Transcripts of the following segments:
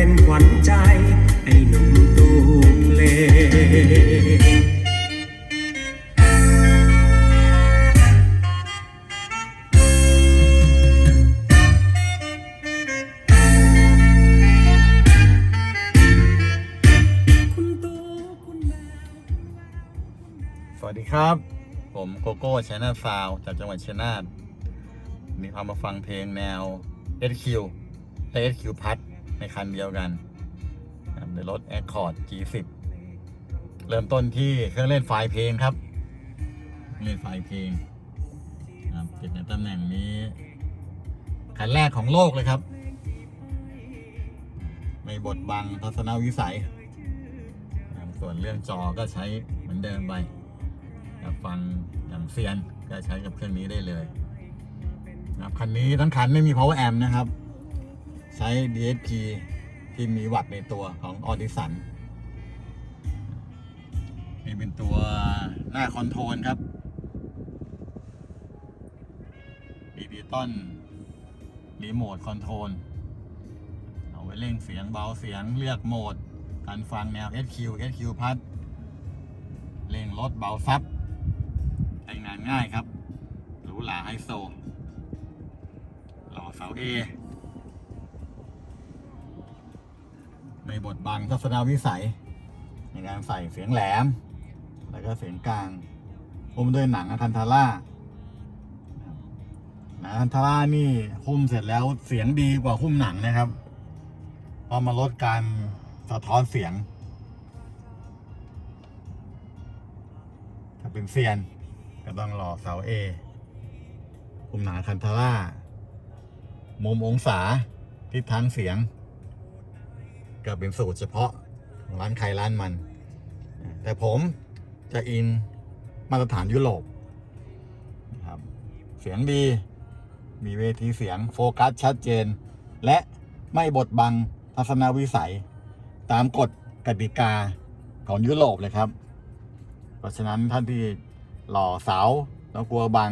เป็นขวัญใจ ไอ้หนุ่มตูเพลสวัสดีครับ ผมโกโก้ชนะซาวจากจังหวัดชัยนาทนี่พามาฟังเพลงแนว SQ และ SQ พัด ในคันเดียวกันนรับในรถ Accord G10 เริ่มต้นที่เครื่องเล่นไฟล์เพลงครับ เล่นไฟล์เพลงครับติดในตำแหน่งนี้คันแรกของโลกเลยครับ ไม่บดบังทัศนวิสัย ส่วนเรื่องจอก็ใช้เหมือนเดิมไปอยากฟังอย่างเซียนก็ใช้กับเครื่องนี้ได้เลยนะครับคันนี้ทั้งคันไม่มี power amp นะครับ ใช้ DSP ที่มีวัตต์ในตัวของ Audison นี่เป็นตัวหน้าคอนโทรลครับดิจิตอลรีโมทคอนโทรลเอาไว้เร่งเสียงเบาเสียงเลือกโหมด การฟังแนว SQ SQ พัดเร่งลดเบาซับใช้งานง่ายครับ หรูหราไฮโซ หล่อเสาเอ ไม่บดบังทัศนวิสัย ในการใส่เสียงแหลม แล้วก็เสียงกลางหุ้มด้วยหนังอะคันทาร่าหนังอะคันทาร่านี่หุ้มเสร็จแล้วเสียงดีกว่าหุ้มหนังนะครับเพราะมาลดการสะท้อนเสียง ถ้าเป็นเซียนก็ต้องหล่อเสาเอคุ้มหนาคันทาร่ามุมองศาทิศทางเสียง ก็เป็นสูตรเฉพาะของร้านใครร้านมัน แต่ผมจะอินมาตรฐานยุโรปนะครับเสียงดี มีเวทีเสียงโฟกัสชัดเจน และไม่บดบังทัศนวิสัย ตามกฎกติกาของยุโรปเลยครับ เพราะฉะนั้นท่านที่หล่อสาวแล้วกลัวบัง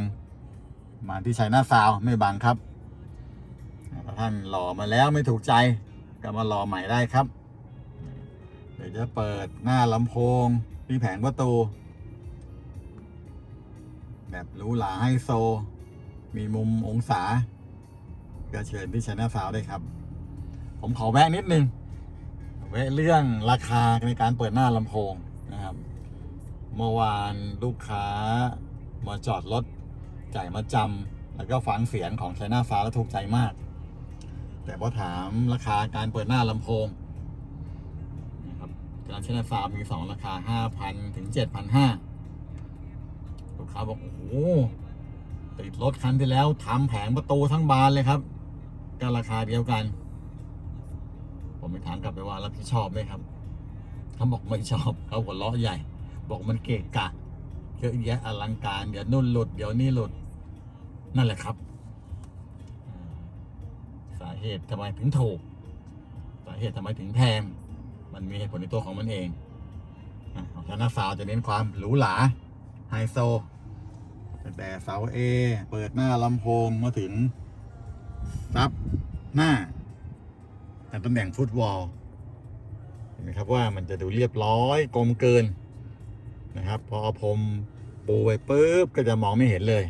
มาที่ชัยนาซาวไม่บังครับถ้าท่านหล่อมาแล้วไม่ถูกใจ ก็มาหล่อใหม่ได้ครับ เดี๋ยวจะเปิดหน้าลำโพงที่แผงประตู แบบหรูหราไฮโซ มีมุมองศา ก็เชิญที่ชัยนาซาวได้ครับ ผมขอแวะนิดนึงแวะเรื่องราคาในการเปิดหน้าลำโพงนะครับ เมื่อวานลูกค้ามาจอดรถจ่ายมาจำแล้วก็ฟังเสียงของ China f a แล้วถูกใจมาก แต่พอถามราคาการเปิดหน้าลำโพงนะครับการ China f a มีสองราคา5,000ถึง7,500ลูกค้าบอก โอ้โห ติดรถคันที่แล้วทำแผงประตูทั้งบานเลยครับ ก็ราคาเดียวกัน ผมไปถามกลับไปว่ารับผิดชอบไหมครับเขาบอกไม่ชอบเขาหัวเราะใหญ่ บอกมันเกะกะเยอะแยะอลังการ เดี๋ยวนู่นหลุด เดี๋ยวนี่หลุด นั่นแหละครับอ่าสาเหตุทำไมถึงถูก สาเหตุทำไมถึงแพง มันมีเหตุผลในตัวของมันเองอะของชนะสาวจะเน้นความหรูหราไฮโซแต่เสาเอเปิดหน้าลำโพงมาถึง ซับหน้าแต่ตำแหน่งฟุตวอลเห็นไหมครับว่ามันจะดูเรียบร้อยกลมเกินนะครับ พอเอาพรมปูไปปุ๊บก็จะมองไม่เห็นเลย